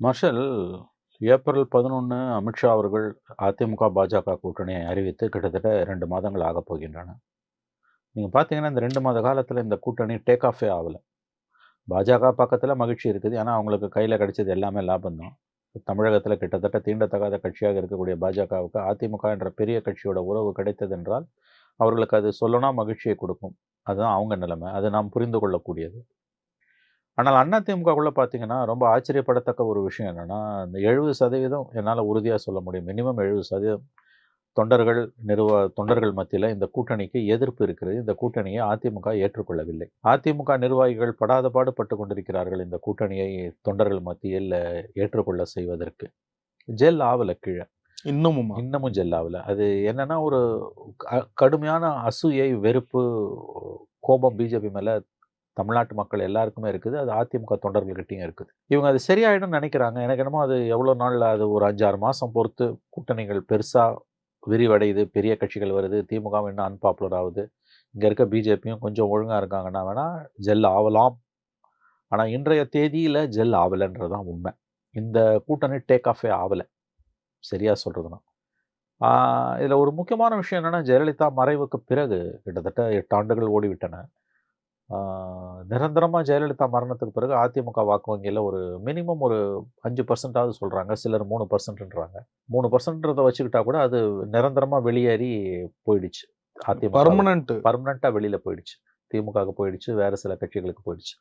Marshal April 11 Amit Shah அவர்கள் அதிமுக, பாஜக கூட்டணியை அறிவித்து கிட்டத்தட்ட ரெண்டு மாதங்கள் ஆகப் போகின்றன. நீங்கள் பார்த்தீங்கன்னா, இந்த ரெண்டு மாத காலத்தில் இந்த கூட்டணி டேக் ஆஃபே ஆகலை பாஜக பக்கத்தில் மகிழ்ச்சி இருக்குது. ஏன்னா, அவங்களுக்கு கையில் கிடைச்சது எல்லாமே லாபம் தான். தமிழகத்தில் கிட்டத்தட்ட தீண்டத்தகாத கட்சியாக இருக்கக்கூடிய பாஜகவுக்கு அதிமுக என்ற பெரிய கட்சியோட உறவு கிடைத்தது என்றால், அவர்களுக்கு அது சொல்லணும் மகிழ்ச்சியை கொடுக்கும். அதுதான் அவங்க நிலைமை. அது நாம் புரிந்து கொள்ளக்கூடியது. ஆனால் அதிமுகவுக்குள்ள பார்த்தீங்கன்னா, ரொம்ப ஆச்சரியப்படத்தக்க ஒரு விஷயம் என்னன்னா, இந்த 70% என்னால உறுதியா சொல்ல முடியும். மினிமம் 70% தொண்டர்கள், நிர்வ தொண்டர்கள் மத்தியில இந்த கூட்டணிக்கு எதிர்ப்பு இருக்கிறது. இந்த கூட்டணியை அதிமுக ஏற்றுக்கொள்ளவில்லை. அதிமுக நிர்வாகிகள் படாத பாடு பட்டுக் கொண்டிருக்கிறார்கள் இந்த கூட்டணியை தொண்டர்கள் மத்தியில் ஏற்றுக்கொள்ள செய்வதற்கு. ஜெல் ஆவல கீழ. இன்னமுமா? இன்னமும் ஜெல் ஆவல. அது என்னன்னா, ஒரு கடுமையான அசூயை, வெறுப்பு, கோபம் பிஜேபி மேல தமிழ்நாட்டு மக்கள் எல்லாருக்குமே இருக்குது. அது அதிமுக தொண்டர்கள்கிட்டயும் இருக்குது. இவங்க அது சரியாயிடும்னு நினைக்கிறாங்க எனக்கு என்னமோ அது எவ்வளோ நாளில் அது ஒரு அஞ்சாறு மாதம் பொறுத்து கூட்டணிகள் பெருசாக விரிவடையுது. பெரிய கட்சிகள் வருது. திமுகவும் இன்னும் அன்பாப்புலர் ஆகுது இங்கே இருக்க பிஜேபியும் கொஞ்சம் ஒழுங்காக இருக்காங்கன்னா வேணால் ஜெல் ஆவலாம். ஆனால் இன்றைய தேதியில் ஜெல் ஆகலைன்றது தான் உண்மை. இந்த கூட்டணி டேக் ஆஃபே ஆகலை சரியாக சொல்கிறதுனா இதில் ஒரு முக்கியமான விஷயம் என்னென்னா ஜெயலலிதா மறைவுக்கு பிறகு கிட்டத்தட்ட எட்டு ஆண்டுகள் ஓடிவிட்டன. ஆ நிரந்தரமா ஜெயலலிதா மரணத்துக்கு பிறகு அதிமுக வாக்கு வங்கியில ஒரு மினிமம் ஒரு 5% சொல்றாங்க. சிலர் 3%ன்றாங்க. 3%ன்றத வச்சுக்கிட்டா கூட அது நிரந்தரமா வெளியேறி போயிடுச்சு. அதிமுக பெர்மனன்ட். பெர்மனன்ட்டா வெளியில போயிடுச்சு. திமுகவுக்கு போயிடுச்சு. வேற சில கட்சிகளுக்கு போயிடுச்சு.